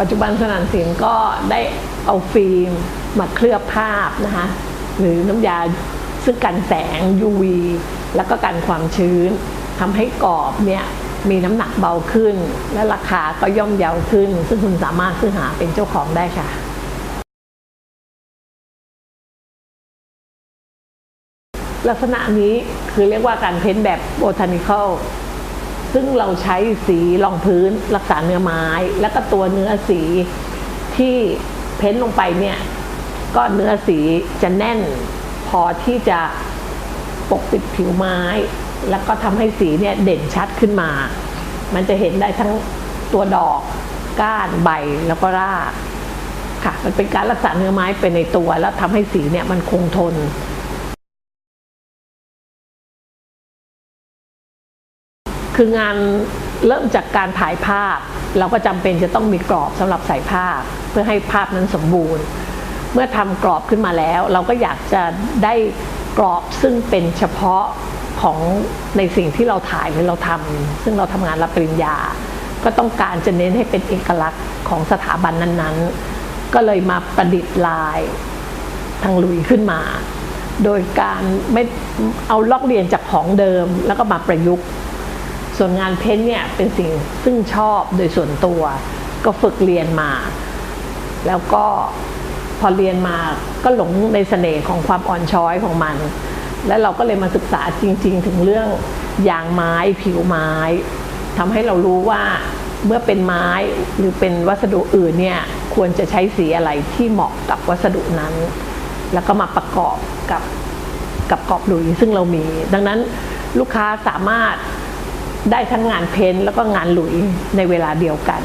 ปัจจุบันสนานสินก็ได้เอาฟิล์มมาเคลือบภาพนะคะหรือน้ำยาซึ่งกันแสง UV แล้วก็กันความชื้นทำให้กรอบเนี่ยมีน้ำหนักเบาขึ้น และราคาก็ย่อมเยาขึ้น ซึ่งคุณสามารถซื้อหาเป็นเจ้าของได้ค่ะ ลักษณะนี้คือเรียกว่าการเพ้นแบบโบทานิคอล ซึ่งเราใช้สีรองพื้นรักษาเนื้อไม้ แล้วก็ตัวเนื้อสีที่เพ้นท์ลงไปเนี่ย ก็เนื้อสีจะแน่น พอที่จะปกปิดผิวไม้ แล้วก็ทำให้สีเนี่ยเด่นชัดขึ้นมา มันจะเห็นได้ทั้งตัวดอกก้านใบแล้วก็รากค่ะ มันเป็นการรักษาเนื้อไม้ไปในตัว แล้วทำให้สีเนี่ยมันคงทน คืองานเริ่มจากการถ่ายภาพ เราก็จำเป็นจะต้องมีกรอบสำหรับใส่ภาพ เพื่อให้ภาพนั้นสมบูรณ์ เมื่อทำกรอบขึ้นมาแล้ว เราก็อยากจะได้กรอบซึ่งเป็นเฉพาะของในสิ่งที่เราถ่ายหรือเราทำซึ่งเราทำงานรับปริญญา ก็ต้องการจะเน้นให้เป็นเอกลักษณ์ของสถาบันนั้นๆ ก็เลยมาประดิษฐ์ลายทางลุยขึ้นมา โดยการไม่เอาลอกเรียนจากของเดิมแล้วก็มาประยุกต์ ส่วนงานเพ้นเนี่ยเป็นสิ่งซึ่งชอบโดยส่วนตัว ก็ฝึกเรียนมา แล้วก็พอเรียนมาก็หลงในเสน่ห์ของความอ่อนช้อยของมัน แล้วเราก็เลยมาศึกษาจริง ๆ ถึงเรื่องยางไม้ผิวไม้ทำให้เรารู้ว่าเมื่อเป็นไม้หรือเป็นวัสดุอื่นเนี่ยควรจะใช้สีอะไรที่เหมาะกับวัสดุนั้น แล้วก็มาประกอบกับกับกรอบหลุยซึ่งเรามี ดังนั้นลูกค้าสามารถ ได้ทั้งงานเพ้นท์แล้วก็งานหลุยในเวลาเดียวกัน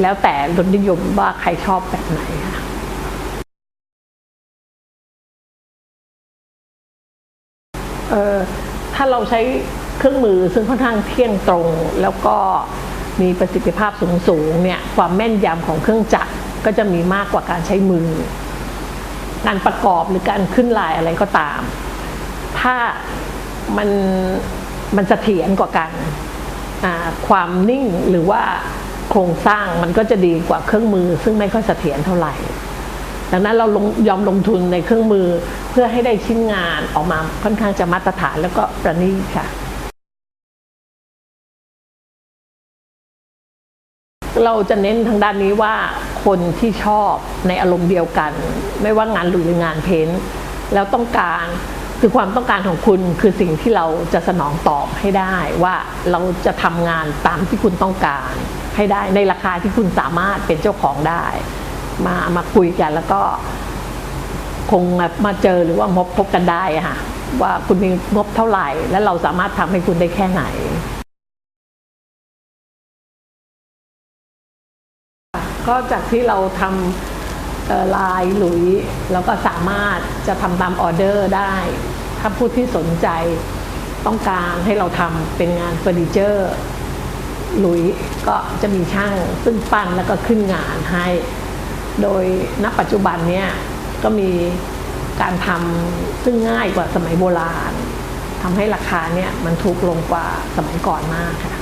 แล้วแต่รสนิยมว่าใครชอบแบบไหนค่ะเออถ้าเราใช้เครื่องมือซึ่งค่อนข้างเที่ยงตรง แล้วก็มีประสิทธิภาพสูงๆเนี่ยความแม่นยำของเครื่องจักรก็จะมีมากกว่าการใช้มือ การประกอบหรือการขึ้นลายอะไรก็ตาม ถ้ามันมันเสถียรกว่ากัน ความนิ่งหรือว่าโครงสร้างมันก็จะดีกว่าเครื่องมือ ซึ่งไม่ค่อยเสถียรเท่าไหร่ ดังนั้นเรายอมลงทุนในเครื่องมือเพื่อให้ได้ชิ้นงานออกมาค่อนข้างจะมาตรฐานแล้วก็ประณีตค่ะ เราจะเน้นทางด้านนี้ว่าคนที่ชอบในอารมณ์เดียวกัน ไม่ว่างานหลุยหรืองานเพ้นท์แล้วต้องการ คือความต้องการของคุณคือสิ่งที่เราจะสนองตอบให้ได้ว่าเราจะทำงานตามที่คุณต้องการให้ได้ในราคาที่คุณสามารถเป็นเจ้าของได้ มามาคุยกันแล้วก็คงมามาเจอหรือว่างบพบกันได้ค่ะว่าคุณมีงบเท่าไหร่ และเราสามารถทำให้คุณได้แค่ไหน ก็จากที่เราทำ ลายหลุยเราก็สามารถจะทำตามออเดอร์ได้ ถ้าผู้ที่สนใจต้องการให้เราทำเป็นงานเฟอร์นิเจอร์หลุยก็จะมีช่างซึ่งปั้นแล้วก็ขึ้นงานให้ โดยณปัจจุบันเนี่ยก็มีการทำซึ่งง่ายกว่าสมัยโบราณทำให้ราคาเนี่ยมันถูกลงกว่าสมัยก่อนมากค่ะ